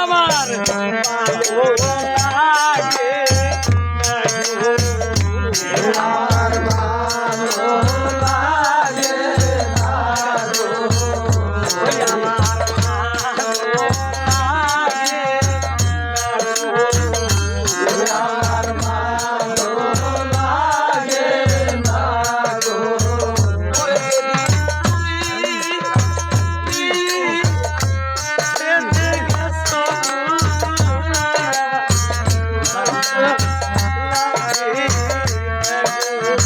আমার।